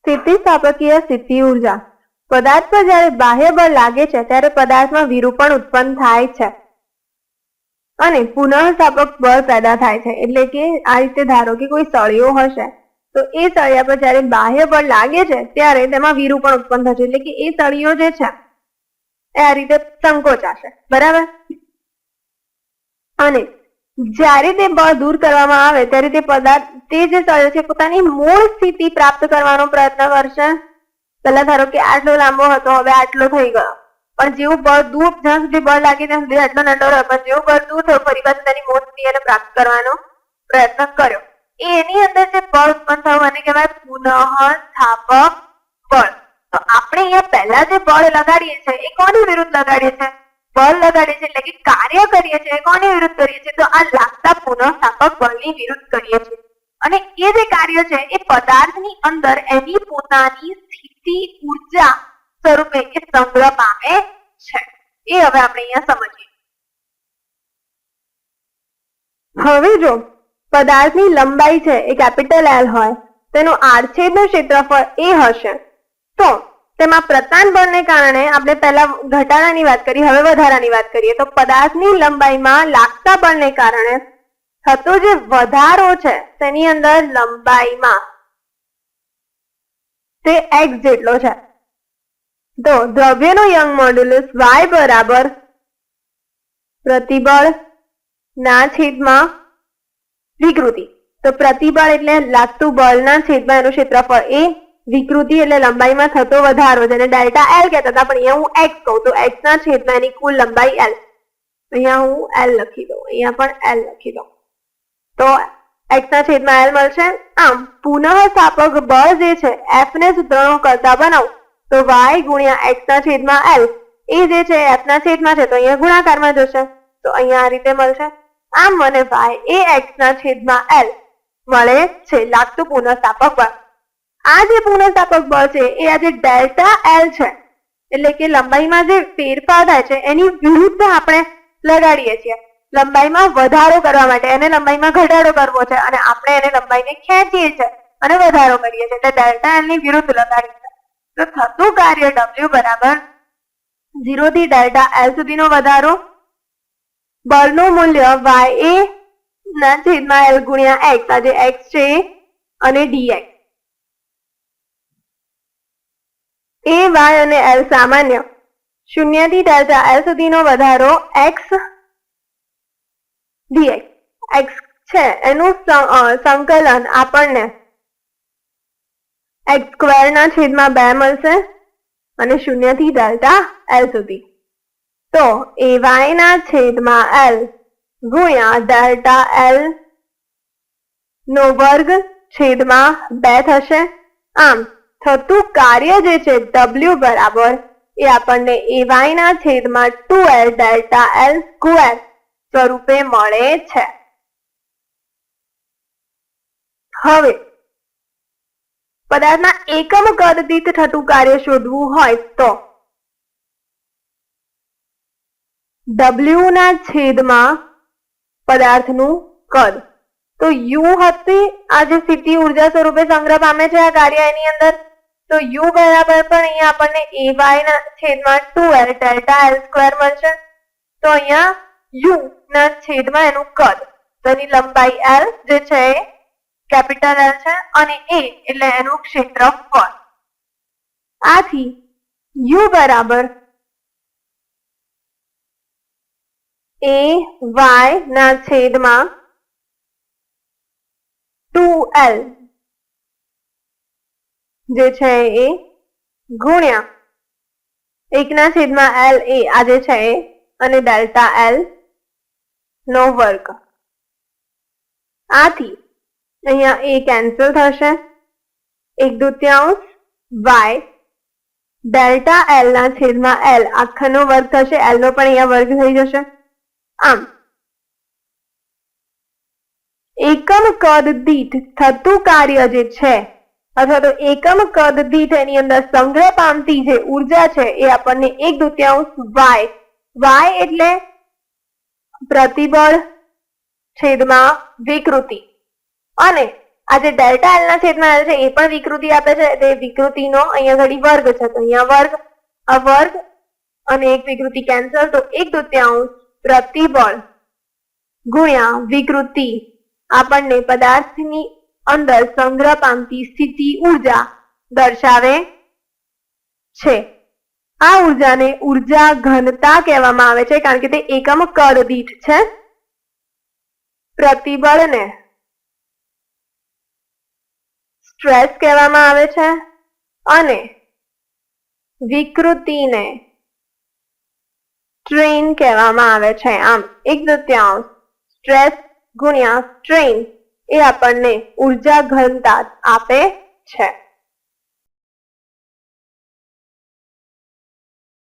સ્થિતિસ્થાપકીય સ્થિતિ ઊર્જા. પદાર્થ પર જ્યારે બાહ્ય બળ લાગે છે, ત્યારે પદાર્થમાં વિરૂપણ ઉત્પન્ન થાય છે. અને પુનઃસ્થાપક બળ પેદા થાય છે. એટલે કે આ રીતે ધારો કે કોઈ સળિયો હશે, તો એ સળિયા પર જ્યારે બાહ્ય બળ લાગે છે, ત્યારે તેમાં વિરૂપણ ઉત્પન્ન થશે. એટલે કે એ સળિયો જે છે, એ આ રીતે સંકોચાશે. બરાબર? અને જ્યારે તે બળ દૂર કરવામાં આવે, ત્યારે તે પદાર્થ તે જે સળિયો છે, પોતાની મૂળ સ્થિતિ પ્રાપ્ત કરવાનો પ્રયત્ન કરશે. પહેલા ધારો કે આટલો લાંબો હતો, હવે આટલો થઈ ગયો. પણ જેવું બળ દૂર, જ્યાં સુધી બળ લાગે ત્યાં સુધી આટલો નાનો રહ્યો. પણ જેવું બળ દૂર થયું, ફરી પાછું તેની મૂળ સ્થિતિ એને પ્રાપ્ત કરવાનો પ્રયત્ન કર્યો. એની અંદર જે બળ ઉત્પન્ન થયું, એને કહેવાય પુનઃ સ્થાપક બળ. તો આપણે અહીંયા પહેલા જે બળ લગાડીએ છીએ, એ કોની વિરુદ્ધ લગાડીએ છીએ? બળ લગાડીએ છીએ એટલે કે કાર્ય કરીએ છીએ, કોની વિરુદ્ધ કરીએ છીએ, તો આ લાગતા પુનઃસ્થાપક બળની વિરુદ્ધ કરીએ છીએ. અને એ જે કાર્ય છે, એ પદાર્થની અંદર એની પોતાની સ્થિતિ, ઊર્જા સ્વરૂપે એ સંગ્રહ પામે છે. એ હવે આપણે અહીંયા સમજીએ. હવે જો પદાર્થની લંબાઈ છે, એ કેપિટલ એલ હોય, તેનું આડછેદનું ક્ષેત્રફળ એ હશે, તો તેમાં પ્રતાન બળને કારણે આપણે પહેલા ઘટાડાની વાત કરી, હવે વધારાની વાત કરીએ, તો પદાર્થની લંબાઈમાં લાગતા બળને કારણે થતો જે વધારો છે, તેની અંદર લંબાઈમાં તે x જેટલો છે. તો દ્રવ્યનો યંગ મોડ્યુલસ વાય બરાબર પ્રતિબળ ના છેદમાં વિકૃતિ. તો પ્રતિબળ એટલે લાગતું બળના છેદમાં એનું ક્ષેત્રફળ એ વિકૃતિ એટલે લંબાઈમાં થતો વધારો, જેને ડેલ્ટા એલ કહેતા હતા. પણ અહીંયા હું એક્સ કહું તો એક્સ ના છેદમાં એની કુલ લંબાઈ એલ અહીંયા હું એલ લખી દઉં. અહીંયા પણ એલ લખી દઉં. તો એક્સ ના છેદમાં એલ મળશે. આમ પુનઃ સ્થાપક બળ જે છે એફ ને સૂત્રનો કરતા બનાવું. તો વાય ગુણ્યા એક્સ ના છેદમાં એલ એ જે છે એફ ના છેદમાં છે. તો અહીંયા ગુણાકારમાં જશે. તો અહીંયા આ રીતે મળશે. આમ મને વાય એ એક્સ ના છેદમાં એલ મળે છે. લાગતું પુનઃસ્થાપક બળ. આ જે પુનઃસ્થાપક બળ છે, એ આજે ડેલ્ટા એલ છે, એટલે કે લંબાઈમાં જે ફેરફાર થાય છે, એની વિરુદ્ધ આપણે લગાડીએ છીએ. લંબાઈમાં વધારો કરવા માટે એને લંબાઈમાં ઘટાડો કરવો છે, અને આપણે એને લંબાઈને ખેંચીએ છીએ અને વધારો કરીએ છીએ, એટલે ડેલ્ટા એલની વિરુદ્ધ લગાડીએ છીએ. તો થતું કાર્ય ડબલ્યુ બરાબર ઝીરો થી ડેલ્ટા એલ સુધીનો વધારો, બળનું મૂલ્ય વાય એ ના છેદમાં એલ ગુણ્યા એક્સ આ જે એક્સ છે અને ડીએક્સ વાય અને એલ સામાન્ય. શૂન્યથી ડેલ્ટા એલ સુધીનો વધારો એક્સ ડીએક્સ એક્સ છે. એનું સંકલન આપણને એક્સ સ્ક્વેરના છેદમાં બે મળશે અને શૂન્યથી ડેલ્ટા એલ સુધી. તો એ વાયના છેદમાં એલ ગુણ્યા ડેલ્ટા એલ નો વર્ગ છેદમાં બે થશે. આમ થતું કાર્ય જે છે ડબલ્યુ બરાબર એ આપણને એ વાય ના છેદમાં ટુ ડેલ્ટા એલ સ્ક્વેર સ્વરૂપે મળે છે. હવે, પદાર્થના એકમ કદ દીઠ થતું કાર્ય શોધવું હોય તો ડબલ્યુ ના છેદમાં પદાર્થનું કદ. તો યુ હતી આ જે સ્થિતિ ઊર્જા સ્વરૂપે સંગ્રહ પામે છે આ કાર્ય એની અંદર? તો યુ બરાબર પણ અહીંયા આપણને ay ના છેદમાં two L delta l square મળશે. તો અહીંયા યુ ના છેદમાં એનું કદ તો લંબાઈ એલ જે છે કેપિટલ L છે અને એ એટલે એનું ક્ષેત્રફળ. આથી યુ બરાબર a y ના છેદમાં ટુ એલ જે છે એ ગુણ્યા એકના છેદમાં એલ એ આ જે છે એ અને ડેલ્ટા એલ નો વર્ગ. આથી અહીંયા એ કેન્સલ થશે. એક દૂત્યાંશ વાય ડેલ્ટા એલ ના છેદમાં એલ આખાનો વર્ગ થશે. એલ નો પણ અહીંયા વર્ગ થઈ જશે. આમ, એકમ કદ દીઠ થતું કાર્ય જે છે અથવા તો એકમ કદ દીઠ એની અંદર સંગ્રહ પામતી જે ઊર્જા છે એ આપણને એક દુત્યાંશ વાય વાય એટલે પ્રતિબળ છેદમાં વિકૃતિ. અને આ જે ડેલ્ટા એલ ના છેદમાં છે એ પણ વિકૃતિ આપે છે તે વિકૃતિનો અહીંયા ઘડી વર્ગ છે, તો અહીંયા વર્ગ, આ વર્ગ અને એક વિકૃતિ કેન્સલ, તો એક દુત્યાંશ પ્રતિબળ ગુણ્યા વિકૃતિ આપણને પદાર્થની અંદર સંગ્રહ પામતી સ્થિતિ ઊર્જા દર્શાવે છે. આ ઉર્જાને ઊર્જા ઘનતા કહેવામાં આવે છે કારણ કે તે એકમ કદ દીઠ છે. પ્રતિબળને સ્ટ્રેસ કહેવામાં આવે છે અને વિકૃતિને સ્ટ્રેન કહેવામાં આવે છે. આમ, એક તૃતીયાંશ સ્ટ્રેસ ગુણ્યા સ્ટ્રેન એ આપણને ઊર્જા ઘનતા આપે છે.